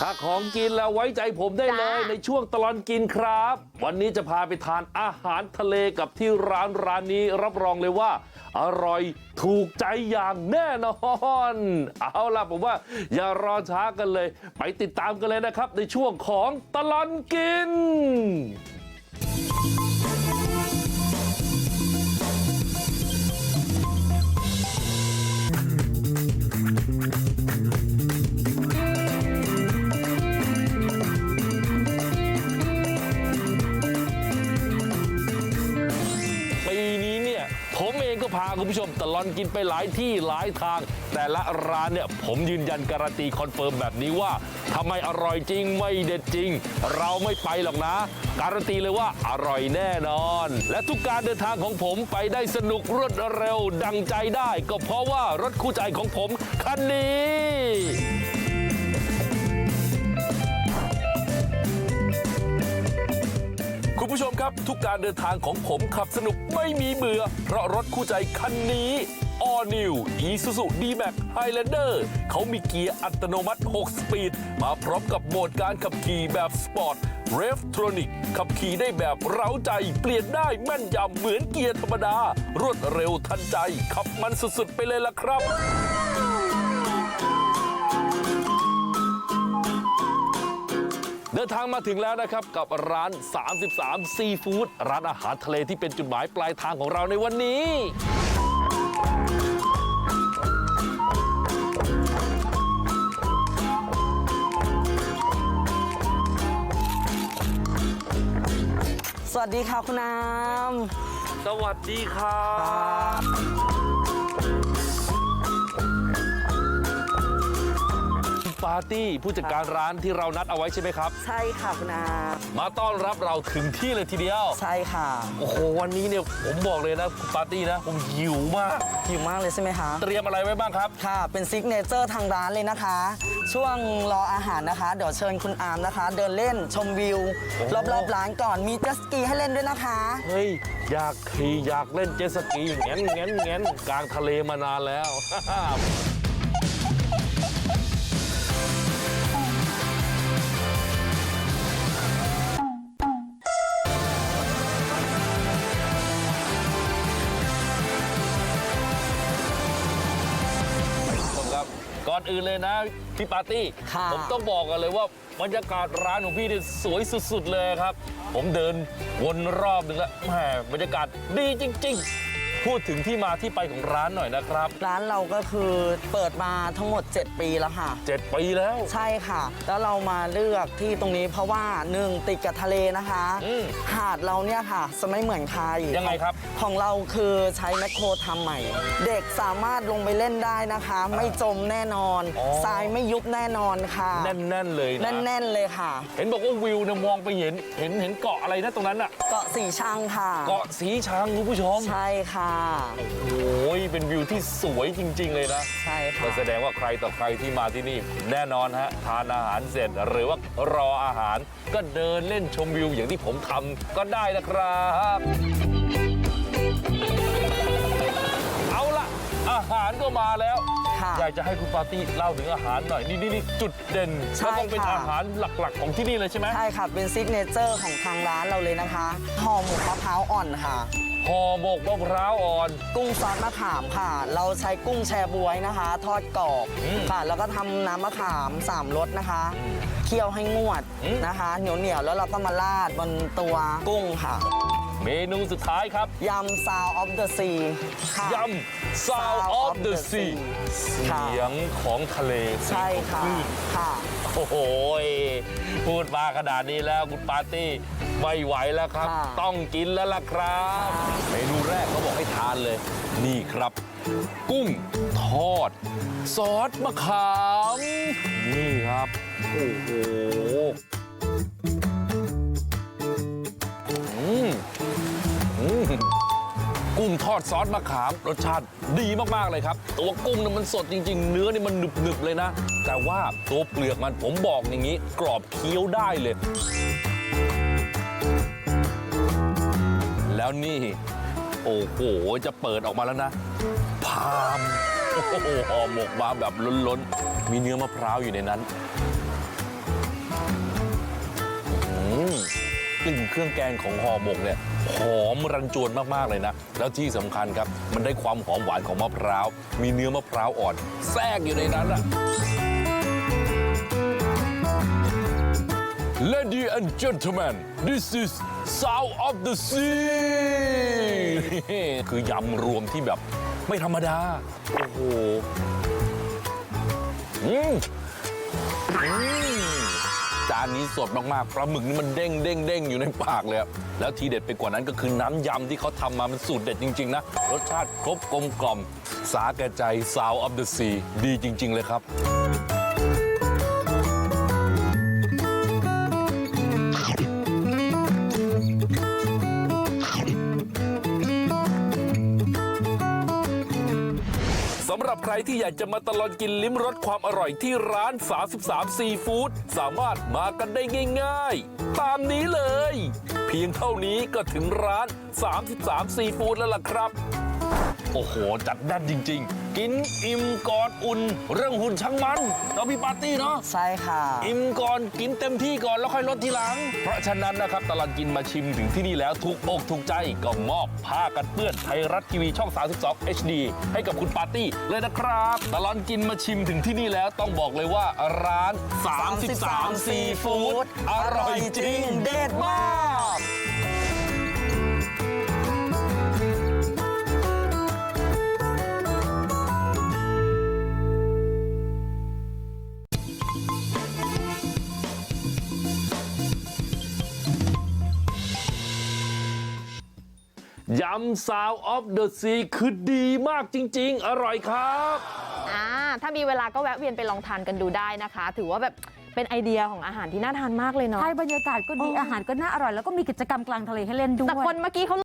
ถ้าของกินแล้วไว้ใจผมได้เลยจ้าในช่วงตลอดกินครับ วันนี้จะพาไปทานอาหารทะเลกับที่ร้านร้านนี้รับรองเลยว่า อร่อยถูกใจอย่างแน่นอน เอาล่ะผมว่าอย่ารอช้ากันเลย ไปติดตามกันเลยนะครับ ในช่วงของตลอดกิน คุณผู้ชมตลอดกินไปหลายที่หลายทาง แต่ละร้านเนี่ยผมยืนยันการันตีคอนเฟิร์มแบบนี้ว่าทำไมอร่อยจริงไม่เด็ดจริง เราไม่ไปหรอกนะ การันตีเลยว่าอร่อยแน่นอน และทุกการเดินทางของผมไปได้สนุกรวดเร็วดังใจได้ ก็เพราะว่ารถคู่ใจของผมคันนี้ คุณผู้ชมครับทุกการเดินทางของผมขับสนุกไม่มีเบื่อ เพราะรถคู่ใจคันนี้ All New Isuzu D-Max Highlander เขามีเกียร์อัตโนมัติ 6 สปีด มาพร้อมกับโหมดการขับขี่แบบสปอร์ตเรฟทรอนิกขับขี่ได้แบบเร้าใจ เปลี่ยนได้แม่นยำเหมือนเกียร์ธรรมดา รวดเร็วทันใจ ขับมันสุดๆ ไปเลยล่ะครับ เดินทางมาถึงแล้วนะครับกับร้าน 33 ซีฟู้ดร้านอาหารทะเลที่เป็นจุดหมายปลายทางของเราในวันนี้สวัสดีค่ะคุณน้สวัสดีครับ ปาร์ตี้ผู้จัดการร้านที่เรานัดเอาไว้ใช่ไหมครับำใช่ค่ะคุณน้มาต้อนรับเราถึงที่เลยทีเดียวำใช่ค่ะ โอ้โหวันนี้เนี่ยผมบอกเลยนะคุณปาร์ตี้นะผมหิวมากหิวมากเลยใช่ไหมคะเตรียมอะไรไว้บ้างครับค่ะ เป็นซิกเนเจอร์ทางร้านเลยนะคะ ช่วงรออาหารนะคะ เดี๋ยวเชิญคุณอาร์มนะคะ เดินเล่นชมวิวโอ้รอบๆร้านก่อนมีเจตสกีให้เล่นด้วยนะคะเฮ้ยอยากขี่อยากเล่นเจ็ตสกีแง้นแง้นแง้นกลางทะเลมานานแล้ว ก่อนอื่นเลยนะพี่ปาร์ตี้ค่ะผมต้องบอกกันเลยว่าบรรยากาศร้านของพี่เนี่ยสวยสุดๆเลยครับ ผมเดินวนรอบหนึ่งแล้วแหมบรรยากาศดีจริงๆ พูดถึงที่มาที่ไปของร้านหน่อยนะครับ ร้านเราก็คือเปิดมาทั้งหมด 7 ปีแล้วค่ะ 7 ปีแล้ว ใช่ค่ะ แล้วเรามาเลือกที่ตรงนี้เพราะว่าหนึ่งติดกับทะเลนะคะ อืม หาดเราเนี่ยค่ะจะไม่เหมือนใคร ยังไงครับ ของเราคือใช้แมคโครทำใหม่ เด็กสามารถลงไปเล่นได้นะคะ ไม่จมแน่นอนอ๋อ ทรายไม่ยุบแน่นอนค่ะ แน่นๆเลยนะแน่นๆเลยค่ะ เห็นบอกว่าวิวเนี่ยมองไปเห็นเห็นเห็นเกาะอะไรนะตรงนั้นอะเกาะสีชังค่ะ เกาะสีชังคุณผู้ชม ใช่ค่ะโอ้ยเป็นวิวที่สวยจริง ๆ เลยนะใช่ก็ค่ะแสดงว่าใครต่อใครที่มาที่นี่ แน่นอนฮะทานอาหารเสร็จหรือว่ารออาหาร ก็เดินเล่นชมวิวอย่างที่ผมทำก็ได้นะครับเอาล่ะอาหารก็มาแล้วค่ะ อยากจะให้คุณปาร์ตี้เล่าถึงอาหารหน่อยนี่นี่นี่จุดเด่นใช่แล้วก็เป็นค่ะอาหารหลักๆของที่นี่เลยใช่ไหมใช่ค่ะเป็นซิกเนเจอร์ของทางร้านเราเลยนะคะห่อหมกมะพร้าวอ่อนค่ะห่อหมกมะพร้าวอ่อน กุ้งซอสมะขามค่ะ เราใช้กุ้งแชบวยนะคะ ทอดกรอบอืมค่ะ แล้วก็ทำน้ำมะขามสามรสนะคะเคี่ยวให้งวดอืมนะคะ เหนียวเหนียวๆแล้วเราก็มาราดบนตัวกุ้งค่ะ เมนูสุดท้ายครับยำซาวออฟเดอะซีค่ะ ยำ Sound of the Sea ค่ะ เสียงของทะเลใช่ค่ะ คลื่น ค่ะ โอ้โหยพูดมาขนาดนี้แล้วคุณปาร์ตี้ไม่ไหวแล้วครับ ค่ะต้องกินแล้วล่ะครับเมนูแรกเขาบอกให้ทานเลย นี่ครับ กุ้งทอด ซอสมะขาม นี่ครับ โอ้โห กุ้งทอดซอสมะขามรสชาติดีมากๆเลยครับ ตัวกุ้งเนี่ยมันสดจริง ๆ เนื้อนี่มันหนึบๆเลยนะ แต่ว่าตัวเปลือกมันผมบอกอย่างนี้ กรอบเคี้ยวได้เลย แล้วนี่ โอ้โห จะเปิดออกมาแล้วนะ พาม โอ้โหห่อหมกมาแบบล้นๆ มีเนื้อมะพร้าวอยู่ในนั้น กลิ่นเครื่องแกงของห่อหมกเนี่ยหอมรันจวนมากๆเลยนะ แล้วที่สำคัญครับ มันได้ความหอมหวานของมะพร้าวมีเนื้อมะพร้าวอ่อนแทรกอยู่ในนั้นอะ Lady and gentlemen this is Sound of the Sea คือยำรวมที่แบบไม่ธรรมดา โอ้โห อืมอืมานนี้สดมากๆปลาหมึกนี่มันเด้งเด้งอยู่ในปากเลยแล้วทีเด็ดไปกว่านั้นก็คือน้ำยำที่เขาทำมามันสูตรเด็ดจริงๆนะรสชาติครบกลมกล่อมสาแก่ใจซาวอัพเดอร์ซีดีจริงๆเลยครับ ใครที่อยากจะมาตลอดกินลิ้มรสความอร่อยที่ร้าน33ซีฟู้ดสามารถมากันได้ง่ายๆตามนี้เลยเพียงเท่านี้ก็ถึงร้าน33ซีฟู้ดแล้วล่ะครับ โอ้โห จัดแน่นจริง ๆ กินอิ่มกอดอุ่น เรื่องหุ่นช่างมันเรามีปาร์ตี้เนาะใช่ค่ะ อิ่มก่อนกินเต็มที่ก่อนแล้วค่อยลดทีหลัง เพราะฉะนั้นนะครับตลอดกินมาชิมถึงที่นี่แล้วถูกอกถูกใจก็มอบผ้ากันเปื้อนไทยรัฐทีวีช่อง 32 HD ให้กับคุณปาร์ตี้เลยนะครับ ตลอดกินมาชิมถึงที่นี่แล้วต้องบอกเลยว่าร้าน 33ซีฟู้ดอร่อยจริงเด็ดมาก ยำซาวออฟเดอะซีคือดีมากจริง ๆ อร่อยครับอ่าถ้ามีเวลาก็แวะเวียนไปลองทานกันดูได้นะคะ ถือว่าแบบเป็นไอเดียของอาหารที่น่าทานมากเลยเนาะใช่บรรยากาศก็ดีอ๋อออาหารก็น่าอร่อยแล้วก็มีกิจกรรมกลางทะเลให้เล่นด้วยแต่คนเมื่อกี้เขา